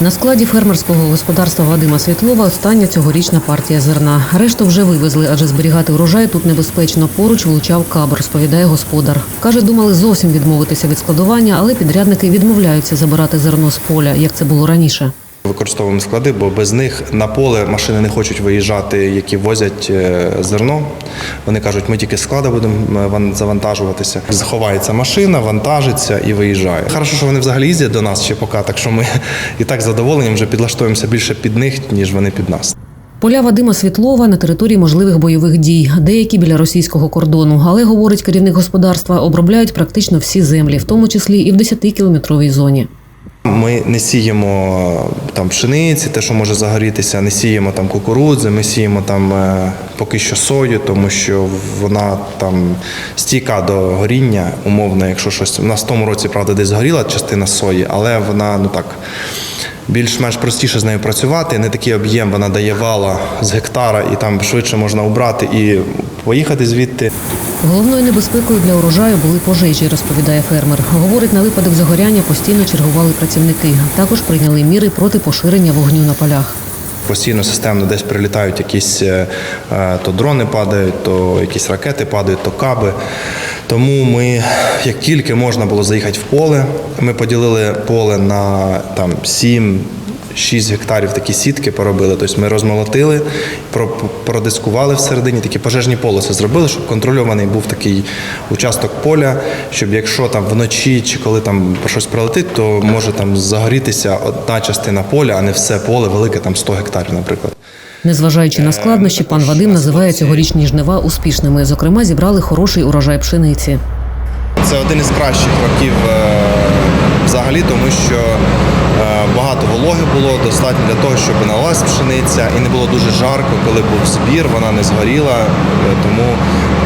На складі фермерського господарства Вадима Світлова остання цьогорічна партія зерна. Решту вже вивезли, адже зберігати урожай тут небезпечно. Поруч влучав каб, розповідає господар. Каже, думали зовсім відмовитися від складування, але підрядники відмовляються забирати зерно з поля, як це було раніше. Використовуємо склади, бо без них на поле машини не хочуть виїжджати, які возять е, зерно. Вони кажуть, ми тільки склада будемо е, завантажуватися. Заховається машина, вантажиться і виїжджає. Хорошо, що вони взагалі їздять до нас ще поки, так що ми і так задоволенням вже підлаштуємося більше під них, ніж вони під нас. Поля Вадима Світлова на території можливих бойових дій, деякі біля російського кордону. Але говорить керівник господарства, обробляють практично всі землі, в тому числі і в 10-кілометровій зоні. Ми не сіємо там пшениці, те, що може загорітися, не сіємо там кукурудзи, ми сіємо там е, поки що сою, тому що вона там стійка до горіння, умовно, якщо щось. У нас в тому році, правда, десь згоріла частина сої, але вона ну так. Більш-менш простіше з нею працювати, не такий об'єм вона дає вала з гектара, і там швидше можна убрати і поїхати звідти. Головною небезпекою для урожаю були пожежі, розповідає фермер. Говорить, на випадок загоряння постійно чергували працівники. Також прийняли міри проти поширення вогню на полях. Постійно системно десь прилітають якісь е, е, то дрони падають, то якісь ракети падають, то каби. Тому ми, як тільки можна було заїхати в поле, ми поділили поле на там 7 6 гектарів такі сітки поробили. Тобто ми розмолотили, продискували всередині, такі пожежні полоси зробили, щоб контрольований був такий участок поля, щоб якщо там вночі чи коли там про щось прилетить, то може там загорітися одна частина поля, а не все поле велике, там 100 гектарів, наприклад. Незважаючи на складнощі, пан Вадим називає цьогорічні жнива успішними. Зокрема, зібрали хороший урожай пшениці. Це один із кращих років е, взагалі, тому що е, багато вологи було достатньо для того, щоб налилась пшениця, і не було дуже жарко, коли був збір, вона не згоріла. Е, Тому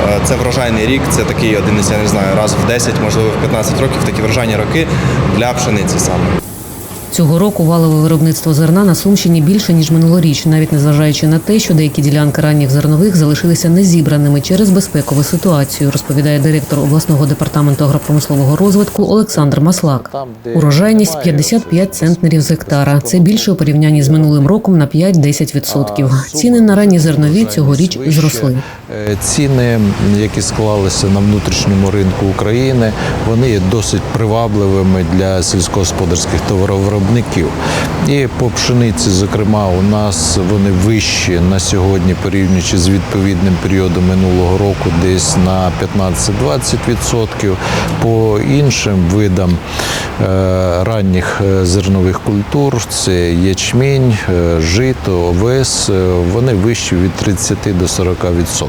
е, це врожайний рік, це такий один із, я не знаю, раз в 10, можливо, в 15 років такі врожайні роки для пшениці саме. Цього року валове виробництво зерна на Сумщині більше ніж минулоріч, навіть незважаючи на те, що деякі ділянки ранніх зернових залишилися незібраними через безпекову ситуацію, розповідає директор обласного департаменту агропромислового розвитку Олександр Маслак. Урожайність 55 центнерів з гектара. Це більше у порівнянні з минулим роком на 5-10%. Ціни на ранні зернові цьогоріч зросли. Е, Ціни, які склалися на внутрішньому ринку України, вони є досить привабливими для сільськогосподарських товаровиробників. І по пшениці, зокрема, у нас вони вищі на сьогодні, порівнюючи з відповідним періодом минулого року, десь на 15-20%. По іншим видам е, ранніх е, зернових культур це ячмінь, е, жито, овес, вони вищі від 30 до 40%.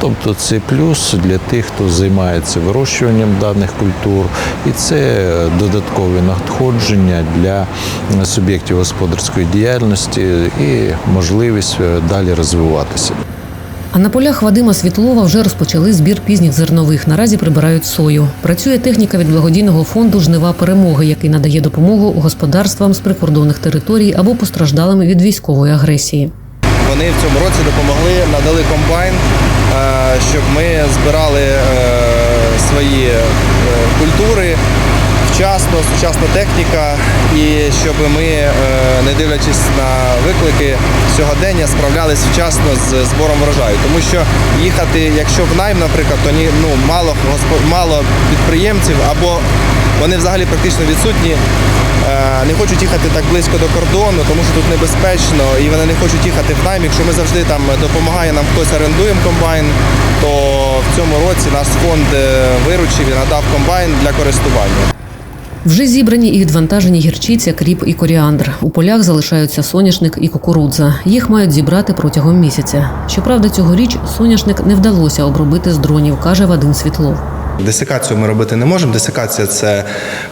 Тобто це плюс для тих, хто займається вирощуванням даних культур, і це додаткові надходження для суб'єктів господарської діяльності і можливість е, далі розвиватися. А на полях Вадима Світлова вже розпочали збір пізніх зернових. Наразі прибирають сою. Працює техніка від благодійного фонду Жнива перемоги, який надає допомогу господарствам з прикордонних територій або постраждалим від військової агресії. Вони в цьому році допомогли, надали комбайн, е, щоб ми збирали е, свої культури вчасно, сучасна техніка, і щоб ми, е, не дивлячись на виклики сьогодення, справлялись вчасно з збором врожаю. Тому що їхати, якщо в найм, наприклад, то ні, ну, мало, мало підприємців або вони взагалі практично відсутні. Е, Не хочуть їхати так близько до кордону, тому що тут небезпечно, і вони не хочуть їхати в найм. Якщо ми завжди там допомагає нам хтось орендуємо комбайн, то в цьому році наш фонд е, виручив і надав комбайн для користування. Вже зібрані і відвантажені гірчиця, кріп і коріандр. У полях залишаються соняшник і кукурудза. Їх мають зібрати протягом місяця. Щоправда, цьогоріч соняшник не вдалося обробити з дронів, каже Вадим Світлов. Десикацію ми робити не можемо. Десикація це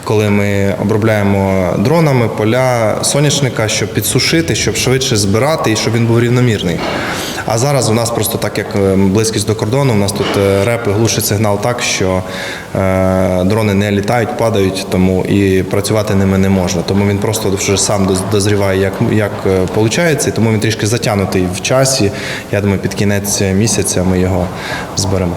коли ми обробляємо дронами поля соняшника, щоб підсушити, щоб швидше збирати і щоб він був рівномірний. А зараз у нас просто так як е, близькість до кордону, у нас тут е, репи глушить сигнал так, що е, дрони не літають, падають, тому і працювати ними не можна. Тому він просто вже сам доз- дозріває, як, як виходить, тому він трішки затягнутий в часі. Я думаю, під кінець місяця ми його зберемо.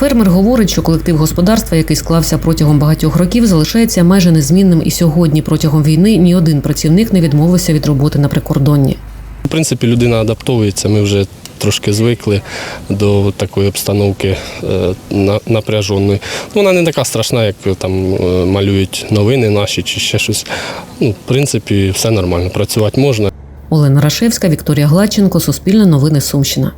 Фермер говорить, що колектив господарства, який склався протягом багатьох років, залишається майже незмінним і сьогодні. Протягом війни ні один працівник не відмовився від роботи на прикордонні. В принципі, людина адаптується. Ми вже трошки звикли до такої обстановки е, напряженої. Ну, Вона не така страшна, як там е, малюють новини наші чи ще щось. Ну, в принципі, все нормально. Працювати можна. Олена Рашевська, Вікторія Гладченко, Суспільне новини Сумщина.